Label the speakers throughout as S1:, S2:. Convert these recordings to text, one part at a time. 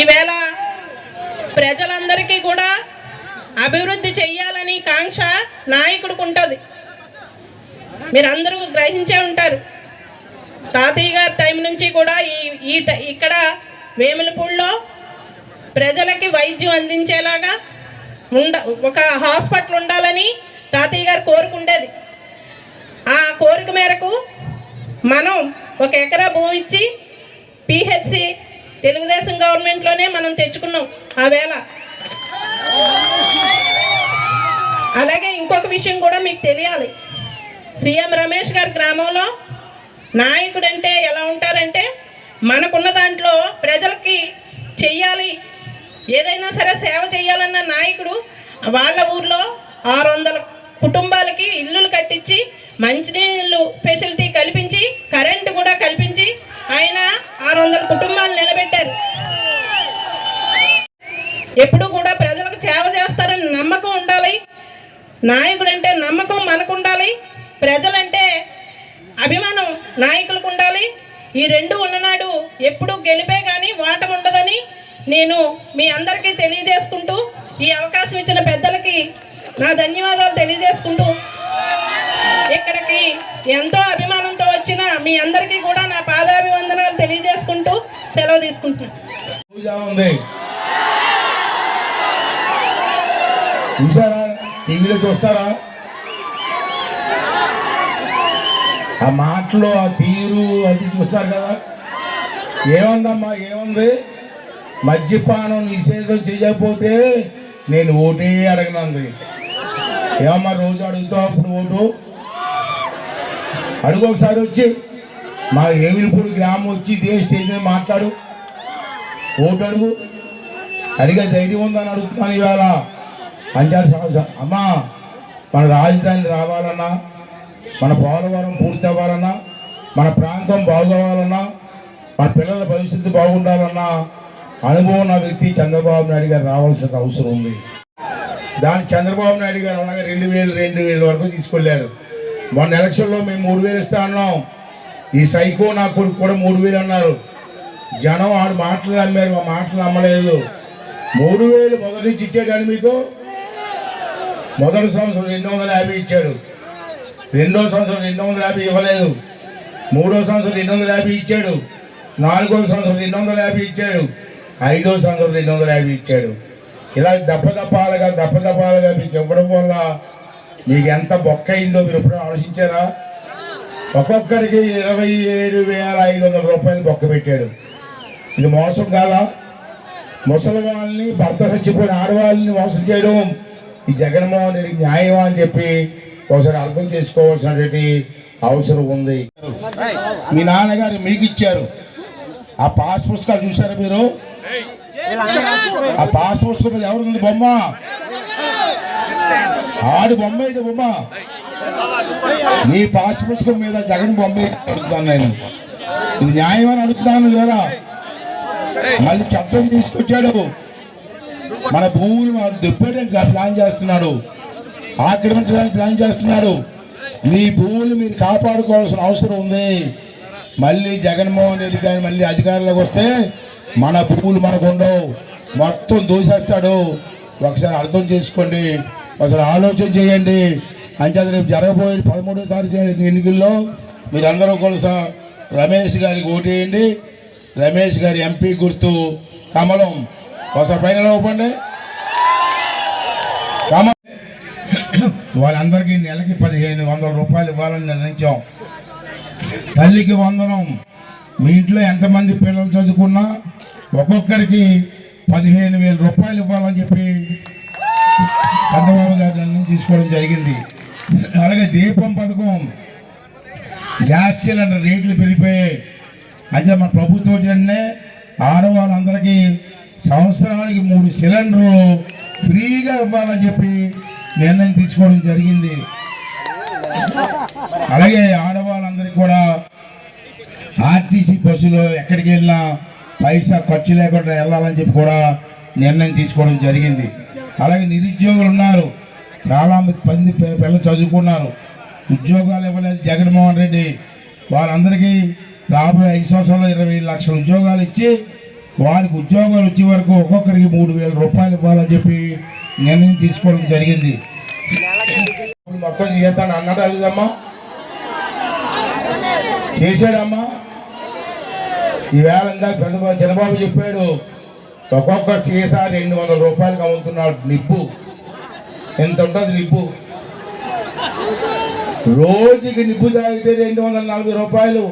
S1: ఈవేళ ప్రజలందరికీ కూడా అభివృద్ధి చెయ్యాలని కాంక్ష నాయకుడికి ఉంటుంది. మీరందరూ గ్రహించే ఉంటారు. తాతయ్య గారి టైం నుంచి కూడా ఈ ఈ ఇక్కడ వేములపూడిలో ప్రజలకి వైద్యం అందించేలాగా ఉండ ఒక హాస్పిటల్ ఉండాలని తాతయ్య గారు కోరుకుండేది. ఆ కోరిక మేరకు మనం ఒక ఎకరా భూమి ఇచ్చి పిహెచ్సి తెలుగుదేశం గవర్నమెంట్లోనే మనం తెచ్చుకున్నాం ఆ వేళ. అలాగే ఇంకొక విషయం కూడా మీకు తెలియాలి. సీఎం రమేష్ గారి గ్రామంలో నాయకుడు అంటే ఎలా ఉంటారంటే మనకున్న దాంట్లో ప్రజలకి చెయ్యాలి ఏదైనా సరే సేవ చేయాలన్న నాయకుడు వాళ్ళ ఊర్లో ఆరు వందల కుటుంబాలకి ఇల్లులు కట్టించి మంచినీళ్ళు ఫెసిలిటీ కల్పించి కరెంటు కూడా కల్పించి ఆయన ఆరు వందల కుటుంబాలు నిలబెట్టారు. ఎప్పుడు కూడా ప్రజలకు సేవ చేస్తారని నమ్మకం ఉండాలి. నాయకుడు అంటే నమ్మకం మనకు నేను మీ అందరికీ తెలియజేసుకుంటూ ఈ అవకాశం ఇచ్చిన పెద్దలకి నా ధన్యవాదాలు తెలియజేసుకుంటూ ఇక్కడికి ఎంతో అభిమానంతో వచ్చిన మీ అందరికీ కూడా నా పాదాభివందనాలు తెలియజేసుకుంటూ సెలవు తీసుకుంటున్నాను.
S2: టీవీలో చూస్తారా? ఆ మాటలో ఆ తీరు అది చూస్తారు కదా. ఏముందమ్మా? ఏముంది? మద్యపానం నిషేధం చేయకపోతే నేను ఓటే అడగనంది. ఏమమ్మా రోజు అడుగుతావు అప్పుడు ఓటు? అడుగు ఒకసారి వచ్చి. మా ఏమిలిపూడి గ్రామం వచ్చి ఇదే స్టేజ్ మీద మాట్లాడు. ఓటు అడుగు. అడిగే ధైర్యం ఉందని అడుగుతున్నాను ఇవాళ. పంచాయతీ సంవత్సరం అమ్మా మన రాజధాని రావాలన్నా మన పోలవరం పూర్తి అవ్వాలన్నా మన ప్రాంతం బాగోవాలన్నా మన పిల్లల భవిష్యత్తు బాగుండాలన్నా అనుభవం ఉన్న వ్యక్తి చంద్రబాబు నాయుడు గారు రావాల్సిన అవసరం ఉంది. దాన్ని చంద్రబాబు నాయుడు గారు అనగా రెండు వేలు రెండు వేల వరకు తీసుకెళ్ళారు. మొన్న ఎలక్షన్లో మేము మూడు వేలు ఇస్తా అన్నాం. ఈ సైకో నా కొడుకు కూడా మూడు వేలు అన్నారు. జనం ఆడు మాటలు నమ్మారు మా మాటలు నమ్మలేదు. మూడు వేలు మొదటి నుంచి ఇచ్చాడు మీకు? మొదటి సంవత్సరం రెండు వందల యాభై ఇచ్చాడు. రెండో సంవత్సరం రెండు వందల యాభై ఇవ్వలేదు. మూడో సంవత్సరం రెండు వందల యాభై ఇచ్చాడు. నాలుగో సంవత్సరం రెండు వందల యాభై ఇచ్చాడు. ఐదో సంవత్సరం రెండు వందల యాభై ఇచ్చాడు. ఇలా దప్పదప్పాలుగా దప్పదప్పాలుగా మీకు ఇవ్వడం వల్ల మీకు ఎంత బొక్క అయిందో మీరు ఎప్పుడు ఆలోచించారా? ఒక్కొక్కరికి ఇరవై ఏడు వేల ఐదు వందల రూపాయలు బొక్క పెట్టాడు. ఇది మోసం కాదా? ముసలి వాళ్ళని భర్త చచ్చిపోయిన ఆడవాళ్ళని మోసం చేయడం ఈ జగన్మోహన్ రెడ్డి న్యాయం అని చెప్పి ఒకసారి అర్థం చేసుకోవాల్సినటువంటి అవసరం ఉంది. మీ నాన్నగారు మీకు ఇచ్చారు ఆ పాస్ పుస్తకాలు చూసారా మీరు? ఆ పాస్ పుస్తకం మీద ఎవరు ఉంది? బొమ్మ. ఆడు బొమ్మ ఏంటి బొమ్మ. నీ పాస్ పుస్తకం మీద జగన్ బొమ్మ అడుగుతాను నేను. ఇది న్యాయం అని అడుగుతాను లేరా? మళ్ళీ చట్టం తీసుకొచ్చాడు. మన భూములు దుప్పడానికి ప్లాన్ చేస్తున్నాడు. ఆక్రమించడానికి ప్లాన్ చేస్తున్నాడు. మీ భూములు మీరు కాపాడుకోవాల్సిన అవసరం ఉంది. మళ్ళీ జగన్మోహన్ రెడ్డి గారు మళ్ళీ అధికారంలోకి వస్తే మన భూములు మనకు ఉండవు. మొత్తం దోసేస్తాడు. ఒకసారి అర్థం చేసుకోండి. ఒకసారి ఆలోచన చేయండి. అంచేత రేపు జరగబోయే పదమూడో తారీఖు ఎన్నికల్లో మీరందరూ కొలసా రమేష్ గారికి ఓటేయండి. రమేష్ గారి ఎంపీ గుర్తు కమలం. ఒకసారి పైన ఇవ్వండి కమలం. వాళ్ళందరికీ నెలకి పదిహేను వందల రూపాయలు ఇవ్వాలని నిర్ణయించాం. తల్లికి వందనం. మీ ఇంట్లో ఎంతమంది పిల్లలు చదువుకున్నా ఒక్కొక్కరికి పదిహేను వేల రూపాయలు ఇవ్వాలని చెప్పి చంద్రబాబు గారి నిర్ణయం తీసుకోవడం జరిగింది. అలాగే దీపం పథకం గ్యాస్ సిలిండర్ రేట్లు పెరిగిపోయాయి. అంటే మన ప్రభుత్వం వచ్చినే ఆడవాళ్ళందరికీ సంవత్సరానికి మూడు సిలిండర్లు ఫ్రీగా ఇవ్వాలని చెప్పి నిర్ణయం తీసుకోవడం జరిగింది. అలాగే ఆడవాళ్ళందరికీ కూడా ఆర్టీసీ బస్సులో ఎక్కడికి వెళ్ళినా పైసా ఖర్చు లేకుండా వెళ్ళాలని చెప్పి కూడా నిర్ణయం తీసుకోవడం జరిగింది. అలాగే నిరుద్యోగులు ఉన్నారు. చాలా మంది పిల్లలు చదువుకున్నారు. ఉద్యోగాలు ఇవ్వలేదు జగన్మోహన్ రెడ్డి. వాళ్ళందరికీ రాబోయే ఐదు సంవత్సరాల్లో ఇరవై లక్షల ఉద్యోగాలు ఇచ్చి వారికి ఉద్యోగాలు వచ్చే వరకు ఒక్కొక్కరికి మూడు వేల రూపాయలు ఇవ్వాలని చెప్పి నిర్ణయం తీసుకోవడం జరిగింది. మొత్తం చేస్తాను. అన్నాడు అదిదమ్మా చేశాడమ్మా. ఈవేళ ఇందాక చంద్రబాబు చెప్పాడు ఒక్కొక్క సీసా రెండు వందల రూపాయలకు అమ్ముతున్నాడు నిప్పు. ఎంత ఉంటుంది నిప్పు? రోజుకి నిప్పు తాగితే రెండు వందల నలభై రూపాయలు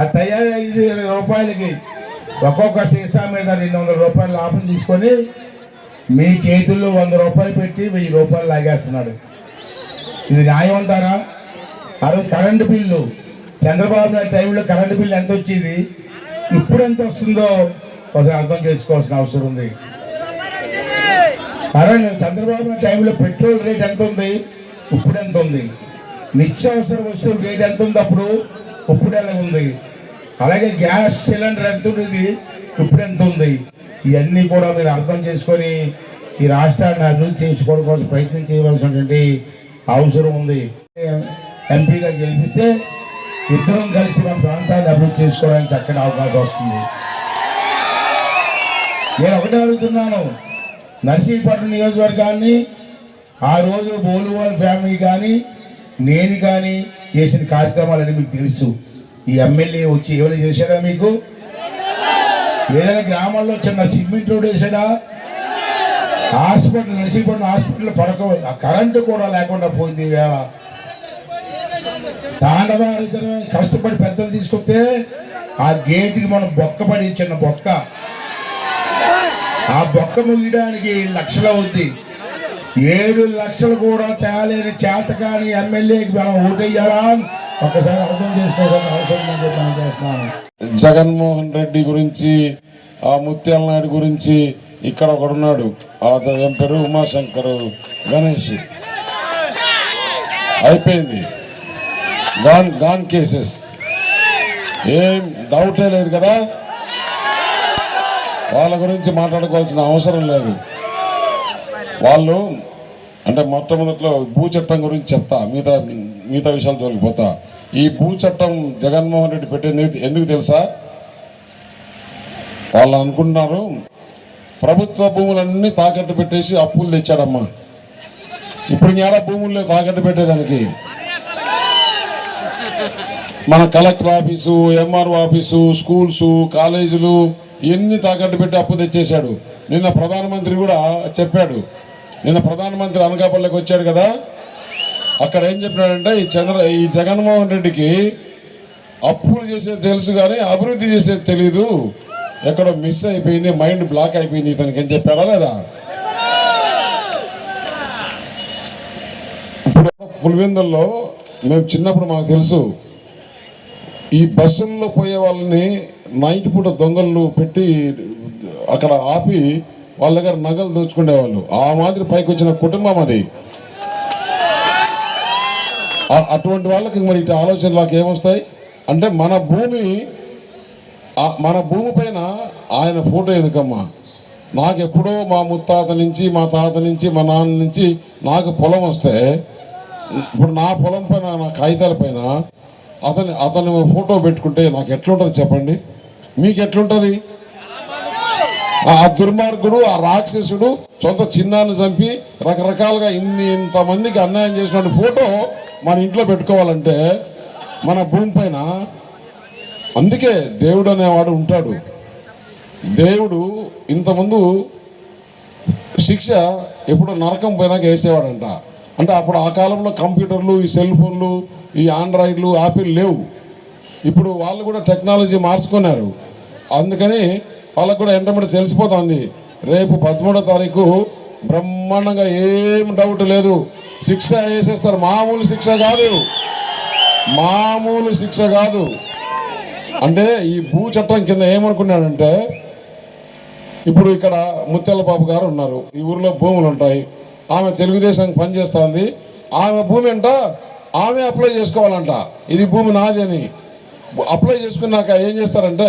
S2: ఆ తయారు ఇరవై రూపాయలకి ఒక్కొక్క సీసా మీద రెండు వందల రూపాయలు లాభం తీసుకొని మీ చేతుల్లో వంద రూపాయలు పెట్టి వెయ్యి రూపాయలు లాగేస్తున్నాడు. ఇది న్యాయం అంటారా? ఆ రోజు కరెంటు బిల్లు చంద్రబాబు నాయుడు టైంలో కరెంటు బిల్లు ఎంత వచ్చేది? ఇప్పుడు ఎంత వస్తుందో ఒకసారి అర్థం చేసుకోవాల్సిన అవసరం ఉంది. కరెంట్ చంద్రబాబు నాయుడు టైంలో పెట్రోల్ రేట్ ఎంత ఉంది? ఇప్పుడు ఎంత ఉంది? నిత్యావసర వస్తువుల రేట్ ఎంత ఉంది అప్పుడు? ఇప్పుడు ఎలా ఉంది? అలాగే గ్యాస్ సిలిండర్ ఎంత ఉండేది? ఇప్పుడు ఎంత ఉంది? ఇవన్నీ కూడా మీరు అర్థం చేసుకొని ఈ రాష్ట్రాన్ని అభివృద్ధి చేసుకోవడం కోసం ప్రయత్నం చేయవలసినటువంటి అవసరం ఉంది. ఎంపీగా గెలిపిస్తే ఇద్దరం కలిసి మన ప్రాంతాన్ని అభివృద్ధి చేసుకోవడానికి చక్కని అవకాశం వస్తుంది. నేను ఒకటే అడుగుతున్నాను. నర్సీపట్నం నియోజకవర్గాన్ని ఆ రోజు బోలువాల్ ఫ్యామిలీ కానీ నేను కానీ చేసిన కార్యక్రమాలని మీకు తెలుసు. ఈ ఎమ్మెల్యే వచ్చి ఏమైనా చేశాడా మీకు? ఏదైనా గ్రామాల్లో చిన్న సిమెంట్ రోడ్ వేసాడా హాస్పిటల్ నర్సీపట్నం హాస్పిటల్ పడక కరెంటు కూడా లేకుండా పోయింది వేళ ఈవేళ తాండవారిద్దరు కష్టపడి పెద్దలు తీసుకొస్తే ఆ గేటుకి మనం బొక్క పడి చిన్న బొక్క. ఆ బొక్క ముగియడానికి లక్షలు అవుద్ది. ఏడు లక్షలు కూడా తేలేని చేత కానీ ఎమ్మెల్యేకి మనం ఓటేయాలా ఒకసారి అర్థం చేసుకోవాలని అవసరం చేస్తున్నాను.
S3: జగన్మోహన్ రెడ్డి గురించి ఆ ముత్యాల నాయుడు గురించి ఇక్కడ ఒకడున్నాడు. అతను పేరు ఉమాశంకర్ గణేష్. అయిపోయింది. Gone gone cases. ఏం డౌటే లేదు కదా? వాళ్ళ గురించి మాట్లాడుకోవాల్సిన అవసరం లేదు. వాళ్ళు అంటే మొట్టమొదట్లో భూ చట్టం గురించి చెప్తా మిగతా మిగతా విషయాలు తోలిపోతా ఈ భూ చట్టం జగన్మోహన్ రెడ్డి పెట్టింది ఎందుకు తెలుసా? వాళ్ళు అనుకుంటున్నారు ప్రభుత్వ భూములన్నీ తాకట్టు పెట్టేసి అప్పులు తెచ్చాడమ్మా. ఇప్పుడు ఏడా భూముల్లో తాకట్టు పెట్టేదానికి? మన collector office MRO office schools కాలేజీలు ఇవన్నీ తాకట్టు పెట్టి అప్పు తెచ్చేశాడు? నిన్న ప్రధానమంత్రి కూడా చెప్పాడు. నిన్న ప్రధానమంత్రి అనకాపల్లికి వచ్చాడు కదా. అక్కడ ఏం చెప్పినాడంటే ఈ చంద్ర ఈ జగన్మోహన్ రెడ్డికి అప్పులు చేసేది తెలుసు కానీ అభివృద్ధి చేసేది తెలీదు. ఎక్కడో మిస్ అయిపోయింది మైండ్ బ్లాక్ అయిపోయింది. ఇతనికి ఏం చెప్పాడా లేదా? పులివెందుల్లో మేము చిన్నప్పుడు మాకు తెలుసు ఈ బస్సుల్లో పోయే వాళ్ళని నైట్ పూట దొంగలు పెట్టి అక్కడ ఆపి వాళ్ళ దగ్గర నగలు దోచుకునేవాళ్ళు. ఆ మాదిరి పైకి వచ్చిన కుటుంబం అది. అటువంటి వాళ్ళకి మరి ఇటు ఆలోచనలకు ఏమొస్తాయి? అంటే మన భూమి మన భూమి పైన ఆయన ఫోటో ఎందుకమ్మా? నాకు ఎప్పుడో మా ముత్తాత నుంచి మా తాత నుంచి మా నాన్న నుంచి నాకు పొలం వస్తే ఇప్పుడు నా పొలం పైన నా కాగితాల పైన అతని అతను ఫోటో పెట్టుకుంటే నాకు ఎట్లుంటుంది చెప్పండి? మీకు ఎట్లుంటుంది? ఆ దుర్మార్గుడు ఆ రాక్షసుడు సొంత చిన్నాన్ని చంపి రకరకాలుగా ఇన్ని ఇంతమందికి అన్యాయం చేసిన ఫోటో మన ఇంట్లో పెట్టుకోవాలంటే మన భూమి పైన అందుకే దేవుడు అనేవాడు ఉంటాడు. దేవుడు ఇంతకుముందు శిక్ష ఎప్పుడో నరకం పోయినాక వేసేవాడంట. అంటే అప్పుడు ఆ కాలంలో కంప్యూటర్లు ఈ సెల్ ఫోన్లు ఈ ఆండ్రాయిడ్లు యాపిల్ లేవు. ఇప్పుడు వాళ్ళు కూడా టెక్నాలజీ మార్చుకున్నారు. అందుకని వాళ్ళకు కూడా ఎంటమంటే తెలిసిపోతుంది. రేపు పదమూడో తారీఖు బ్రహ్మాండంగా ఏం డౌట్ లేదు. శిక్ష వేసేస్తారు. మామూలు శిక్ష కాదు. మామూలు శిక్ష కాదు. అంటే ఈ భూ చట్టం కింద ఏమనుకున్నాడంటే ఇప్పుడు ఇక్కడ ముత్యాల బాబు గారు ఉన్నారు. ఈ ఊరిలో భూములు ఉంటాయి. ఆమె తెలుగుదేశం పనిచేస్తోంది. ఆమె భూమి అంట ఆమె అప్లై చేసుకోవాలంట. ఇది భూమి నాది అని. అప్లై చేసుకున్నాక ఏం చేస్తారంటే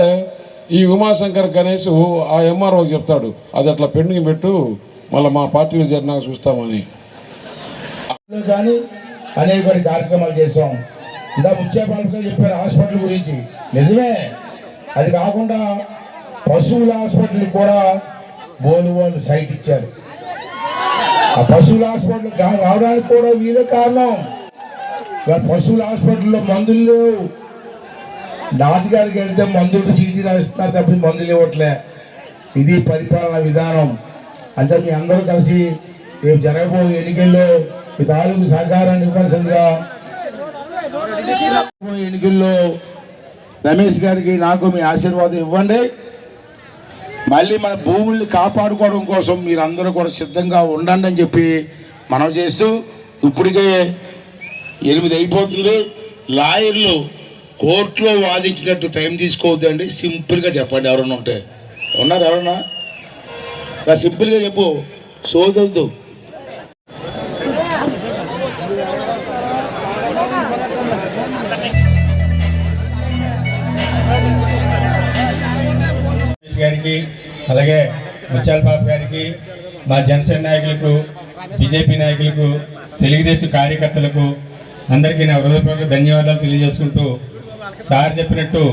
S3: ఈ ఉమాశంకర్ గణేష్ ఆ ఎంఆర్ఓకి చెప్తాడు. అది అట్లా పెండింగ్ పెట్టు మళ్ళీ మా పార్టీలో చేరినాక చూస్తామని.
S2: కానీ అనేక కార్యక్రమాలు చేసాం ఇంకా ముచ్చేపాలతో చెప్పారు హాస్పిటల్ గురించి. నిజమే. అది కాకుండా పశువుల హాస్పిటల్ కూడా బోలు వాళ్ళు సైట్ ఇచ్చారు. ఆ పశువుల హాస్పిటల్ రావడానికి కూడా వీరే కారణం. పశువుల హాస్పిటల్లో మందులు లేవు. గారికి వెళ్తే మందులు సీటీ రాస్తున్నారు తప్ప మందులు ఇవ్వట్లే. ఇది పరిపాలన విధానం. అంటే మీ అందరూ కలిసి రేపు జరగబోయే ఎన్నికల్లో మీ తాలూకు సహకారాన్ని ఇవ్వాల్సిందిగా ఎన్నికల్లో రమేష్ గారికి నాకు మీ ఆశీర్వాదం ఇవ్వండి. మళ్ళీ మన భూముల్ని కాపాడుకోవడం కోసం మీరందరూ కూడా సిద్ధంగా ఉండండి అని చెప్పి మనం చేస్తూ ఇప్పటికే ఎనిమిది అయిపోతుంది. లాయర్లు కోర్టులో వాదించినట్టు టైం తీసుకోవద్దండి. సింపుల్గా చెప్పండి ఎవరన్నా ఉంటే. ఉన్నారు ఎవరన్నా? సింపుల్గా చెప్పు. సోదొద్దు
S4: గారికి అలాగే ముత్యాల బాబు గారికి మా జనసేన నాయకులకు బీజేపీ నాయకులకు తెలుగుదేశం కార్యకర్తలకు అందరికీ నా హృదయపూర్వక ధన్యవాదాలు తెలియజేసుకుంటూ సార్ చెప్పినట్టు